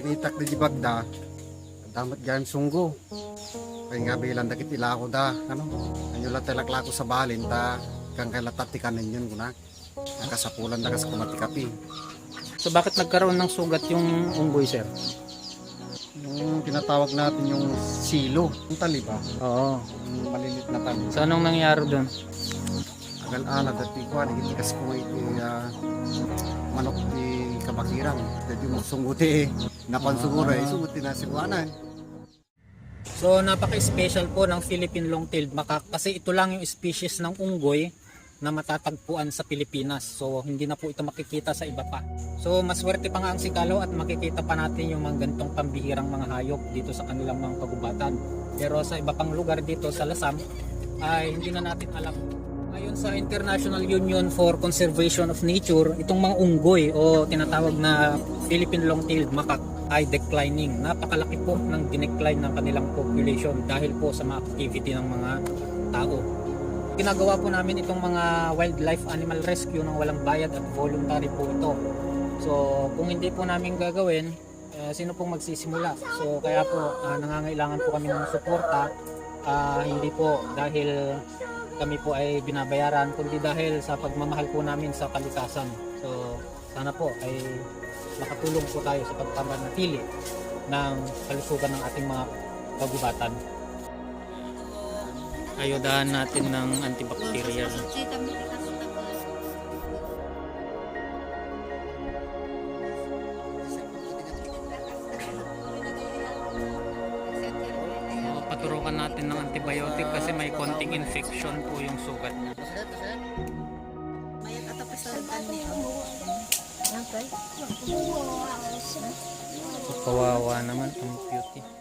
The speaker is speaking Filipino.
kinitak na jibagda, damat gan sunggo. Kaya nga bilang dakit ila ako da, ano, anyo lang talakla ko sa balin, ta, kang kay latatikan ninyon ko na. Nakasapulan na kas kumatikapi. So bakit nagkaroon ng sugat yung unggoy sir? Yung tinatawag natin yung silo, yung tali ba? Oo. Yung malilit na tali. So anong nangyari doon? Agal ala dati ko, naging kas ko iti ah, manok di kabakiran. Jadi mo sungguti, napansuguro eh, sungguti na siwanan. So napaka-special po ng Philippine Long-tailed Macaque kasi ito lang yung species ng unggoy na matatagpuan sa Pilipinas. So hindi na po ito makikita sa iba pa. So maswerte pa nga ang Sigalo at makikita pa natin yung mga gantong pambihirang mga hayop dito sa kanilang mga kagubatan. Pero sa iba pang lugar dito sa Lasam ay hindi na natin alam. Ayon sa International Union for Conservation of Nature, itong mga unggoy o tinatawag na Philippine Long-tailed Macaque ay declining. Napakalaki po ng dinecline ng kanilang population dahil po sa mga activity ng mga tao. Ginagawa po namin itong mga wildlife animal rescue ng walang bayad at voluntary po ito. So kung hindi po namin gagawin, eh, sino pong magsisimula? So kaya po ah, nangangailangan po kami ng suporta. Ah, hindi po dahil kami po ay binabayaran kundi dahil sa pagmamahal po namin sa kalikasan. So sana po ay makatulong po tayo sa pagpapanatili ng kalusugan ng ating mga kagubatan. Ayudahan natin ng antibacterial. Paturukan natin ng antibiotic kasi may konting infection po yung sugat niya. Mayat peserta nih. Yang So, kawawa naman ang beauty.